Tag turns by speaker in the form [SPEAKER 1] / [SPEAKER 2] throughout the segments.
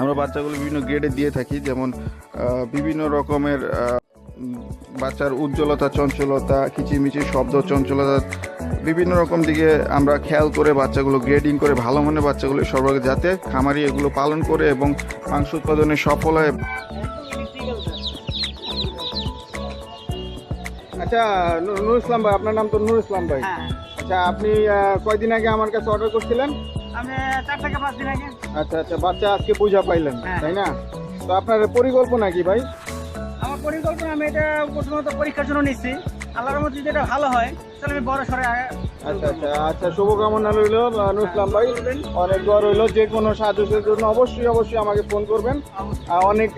[SPEAKER 1] আমরা বাচ্চাগুলো বিভিন্ন গ্রেডে দিয়ে থাকি যেমন বিভিন্ন রকমের বাচ্চার উজ্জ্বলতা চঞ্চলতা কিচিমিচি শব্দ চঞ্চলতা বিভিন্ন রকম দিকে আমরা খেয়াল করে বাচ্চাগুলো গ্রেডিং করে ভালো মনে বাচ্চাগুলো সরবরাহ যাতে খামারি এগুলো পালন করে এবং মাংস উৎপাদনে সফল হয়। আচ্ছা নুর ইসলাম ভাই আপনার নাম তো নুর ইসলাম ভাই।
[SPEAKER 2] হ্যাঁ।
[SPEAKER 1] আচ্ছা আপনি কয়দিন আগে আমার কাছে অর্ডার করছিলেন? আচ্ছা আচ্ছা বাচ্চা আজকে পূজা পাইলেন
[SPEAKER 2] হ্যাঁ।
[SPEAKER 1] তাই না? তো আপনার পরিকল্পনা কি ভাই?
[SPEAKER 2] আমার পরিকল্পনা আমি এটা প্রথমত পরীক্ষার জন্য নিচ্ছি। আল্লাহর মধ্যে যদি এটা ভালো হয় তাহলে আমি বড় সরে
[SPEAKER 1] আচ্ছা আচ্ছা আচ্ছা শুভকামনা রইল নুর ইসলাম ভাই। অনেক দোয়া রইল যে কোনো সাহায্যের জন্য অবশ্যই অবশ্যই আমাকে ফোন করবেন। অনেক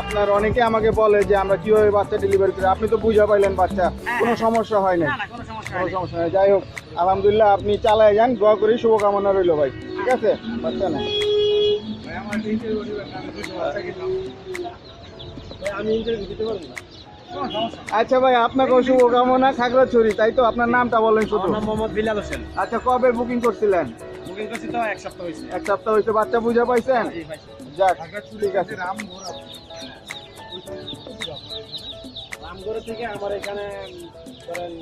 [SPEAKER 1] আপনার অনেকে আমাকে বলে যে আমরা কীভাবে বাচ্চা ডেলিভারি করি। আপনি তো পূজা পাইলেন বাচ্চা কোনো সমস্যা হয় না
[SPEAKER 2] না না কোনো সমস্যা নেই।
[SPEAKER 1] যাই হোক আলহামদুলিল্লাহ আপনি চালায় যান। দোয়া করি শুভকামনা রইল ভাই। ঠিক আছে? বাচ্চা না। আচ্ছা ভাই আপনাকেও শুভকামনা খাগড়াছড়ি তাই তো? আপনার নামটা বলেন শুধু।
[SPEAKER 2] মোহাম্মদ বিলাল হোসেন।
[SPEAKER 1] আচ্ছা কবে বুকিং করছিলেন?
[SPEAKER 2] বুকিং করছি তো এক সপ্তাহ হয়েছে।
[SPEAKER 1] এক সপ্তাহ হয়েছে বাচ্চা বুঝে পাইছেন? যাক। ঠিক আছে
[SPEAKER 2] রামগড় থেকে আমার এখানে ধরেন